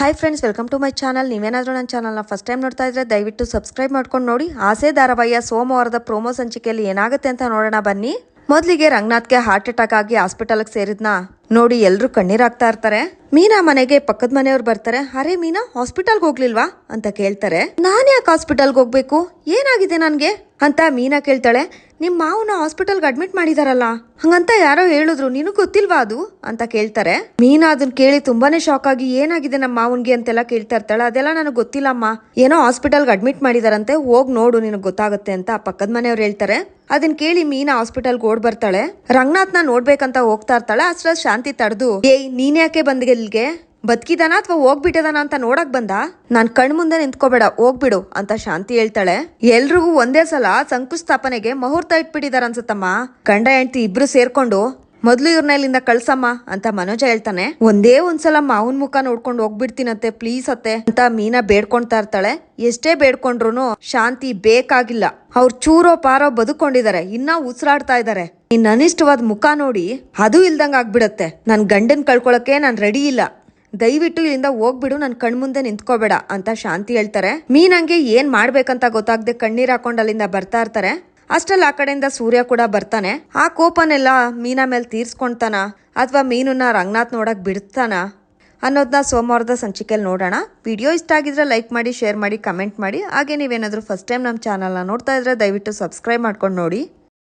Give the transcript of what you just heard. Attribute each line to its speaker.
Speaker 1: Hi friends welcome to my channel ನೀವೇನಾದರೂ ನನ್ನ ಚಾನಲ್ನ ಫಸ್ಟ್ ಟೈಮ್ ನೋಡ್ತಾ ಇದ್ರೆ ದಯವಿಟ್ಟು ಸಬ್ಸ್ಕ್ರೈಬ್ ಮಾಡ್ಕೊಂಡು ನೋಡಿ. ಆಸೆ ಧಾರಾವಾಹಿಯ ಸೋಮವಾರದ ಪ್ರೋಮೋ ಸಂಚಿಕೆಯಲ್ಲಿ ಏನಾಗುತ್ತೆ ಅಂತ ನೋಡೋಣ ಬನ್ನಿ. ಮೊದಲಿಗೆ ರಂಗನಾಥ್ಗೆ ಹಾರ್ಟ್ ಅಟ್ಯಾಕ್ ಆಗಿ ಹಾಸ್ಪಿಟಲ್ಗೆ ಸೇರಿದ್ನ ನೋಡಿ ಎಲ್ಲರೂ ಕಣ್ಣೀರಾಗ್ತಾ ಇರ್ತಾರೆ. ಮೀನಾ ಮನೆಗೆ ಪಕ್ಕದ ಮನೆಯವ್ರು ಬರ್ತಾರೆ. ಅರೆ ಮೀನಾ ಹಾಸ್ಪಿಟಲ್ಗೆ ಹೋಗ್ಲಿಲ್ವಾ? ಅಂತ ಕೇಳ್ತಾರೆ. ನಾನು ಯಾಕೆ ಹಾಸ್ಪಿಟಲ್ಗೆ ಹೋಗ್ಬೇಕು? ಏನಾಗಿದೆ ನನಗೆ? ಅಂತ ಮೀನಾ ಕೇಳ್ತಾಳೆ. ನಿಮ್ಮ ಮಾವನ ಹಾಸ್ಪಿಟಲ್ಗೆ ಅಡ್ಮಿಟ್ ಮಾಡಿದಾರಲ್ಲ, ಹಂಗಂತ ಯಾರೋ ಹೇಳಿದ್ರು, ನಿನಗೆ ಗೊತ್ತಿಲ್ವಾ ಅದು? ಅಂತ ಕೇಳ್ತಾರೆ. ಮೀನಾ ಅದನ್ನ ಕೇಳಿ ತುಂಬಾನೇ ಶಾಕ್ ಆಗಿ, ಏನಾಗಿದೆ ನಮ್ಮ ಮಾವನ್ಗೆ ಅಂತೆಲ್ಲ ಕೇಳ್ತಾ ಇರ್ತಾಳೆ. ಅದೆಲ್ಲ ನನಗೆ ಗೊತ್ತಿಲ್ಲಮ್ಮ. ಏನೋ ಹಾಸ್ಪಿಟಲ್ಗೆ ಅಡ್ಮಿಟ್ ಮಾಡಿದಾರಂತೆ, ಹೋಗ್ ನೋಡು, ನಿನಗೆ ಗೊತ್ತಾಗುತ್ತೆ ಅಂತ ಪಕ್ಕದ ಮನೆಯವ್ರು ಹೇಳ್ತಾರೆ. ಅದನ್ನ ಕೇಳಿ ಮೀನಾ ಹಾಸ್ಪಿಟಲ್ಗೆ ಓಡ್ ಬರ್ತಾಳೆ. ರಂಗನಾಥ್ನ ನೋಡ್ಬೇಕಂತ ಹೋಗ್ತಾ ಇರ್ತಾಳೆ. ಅಷ್ಟ್ರಲ್ಲಿ ಶಾಂತಿ ತಡೆದು, ಏಯ್, ನೀನ್ ಯಾಕೆ ಬಂದ್ಗೆ ಇಲ್ಗೆ ಬದುಕಿದಾನ ಅಥವಾ ಹೋಗ್ಬಿಟ್ಟದಾನ ಅಂತ ನೋಡಕ್ ಬಂದ? ನಾನ್ ಕಣ್ ಮುಂದೆ ನಿಂತ್ಕೋಬೇಡ, ಹೋಗ್ಬಿಡು ಅಂತ ಶಾಂತಿ ಹೇಳ್ತಾಳೆ. ಎಲ್ರಿಗೂ ಒಂದೇ ಸಲ ಸಂಕುಸ್ಥಾಪನೆಗೆ ಮುಹೂರ್ತ ಇಟ್ಬಿಟ್ಟಿದಾರ ಅನ್ಸುತ್ತಮ್ಮ. ಗಂಡ, ಹೆಂಡತಿ ಇಬ್ರು ಸೇರ್ಕೊಂಡು, ಮೊದ್ಲು ಇವ್ರನ್ನ ಇಲ್ಲಿಂದ ಕಳ್ಸಮ್ಮ ಅಂತ ಮನೋಜ ಹೇಳ್ತಾನೆ. ಒಂದೇ ಒಂದ್ಸಲ ಮಾವನ್ ಮುಖ ನೋಡ್ಕೊಂಡು ಹೋಗ್ಬಿಡ್ತೀನಂತೆ ಪ್ಲೀಸ್ ಅತ್ತೆ ಅಂತ ಮೀನಾ ಬೇಡ್ಕೊಂತಾ ಇರ್ತಾಳೆ. ಎಷ್ಟೇ ಬೇಡ್ಕೊಂಡ್ರು ಶಾಂತಿ ಬೇಕಾಗಿಲ್ಲ. ಅವ್ರು ಚೂರೋ ಪಾರೋ ಬದುಕೊಂಡಿದ್ದಾರೆ ಇನ್ನ ಉಸಿರಾಡ್ತಾ ಇದ್ದಾರೆ ನಿನ್ನ ಅನಿಷ್ಟವಾದ ಮುಖ ನೋಡಿ ಅದು ಇಲ್ದಂಗ ಆಗ್ಬಿಡತ್ತೆ. ನನ್ ಗಂಡನ್ ಕಳ್ಕೊಳಕ್ಕೆ ನಾನ್ ರೆಡಿ ಇಲ್ಲ. ದಯವಿಟ್ಟು ಇಲ್ಲಿಂದ ಹೋಗ್ಬಿಡು, ನನ್ ಕಣ್ಮುಂದೆ ನಿಂತ್ಕೋಬೇಡ ಅಂತ ಶಾಂತಿ ಹೇಳ್ತಾರೆ. ಮೀನಂಗೆ ಏನ್ ಮಾಡ್ಬೇಕಂತ ಗೊತ್ತಾಗದೆ ಕಣ್ಣೀರ್ ಹಾಕೊಂಡು ಅಲ್ಲಿಂದ ಬರ್ತಾ ಇರ್ತಾರೆ. ಅಷ್ಟಲ್ಲಿ ಆ ಕಡೆಯಿಂದ ಸೂರ್ಯ ಕೂಡ ಬರ್ತಾನೆ. ಆ ಕೋಪನೆಲ್ಲ ಮೀನಾ ಮೇಲೆ ತೀರ್ಸ್ಕೊಂತಾನ ಅಥವಾ ಮೀನನ್ನ ರಂಗನಾಥ್ ನೋಡಕ್ ಬಿಡ್ತಾನ ಅನ್ನೋದನ್ನ ಸೋಮವಾರದ ಸಂಚಿಕೆಯಲ್ಲಿ ನೋಡೋಣ. ವಿಡಿಯೋ ಇಷ್ಟ ಆಗಿದ್ರೆ ಲೈಕ್ ಮಾಡಿ, ಶೇರ್ ಮಾಡಿ, ಕಮೆಂಟ್ ಮಾಡಿ. ಹಾಗೆ ನೀವೇನಾದರೂ ಫಸ್ಟ್ ಟೈಮ್ ನಮ್ಮ ಚಾನಲ್ನ ನೋಡ್ತಾ ಇದ್ರೆ ದಯವಿಟ್ಟು ಸಬ್ಸ್ಕ್ರೈಬ್ ಮಾಡ್ಕೊಂಡು ನೋಡಿ.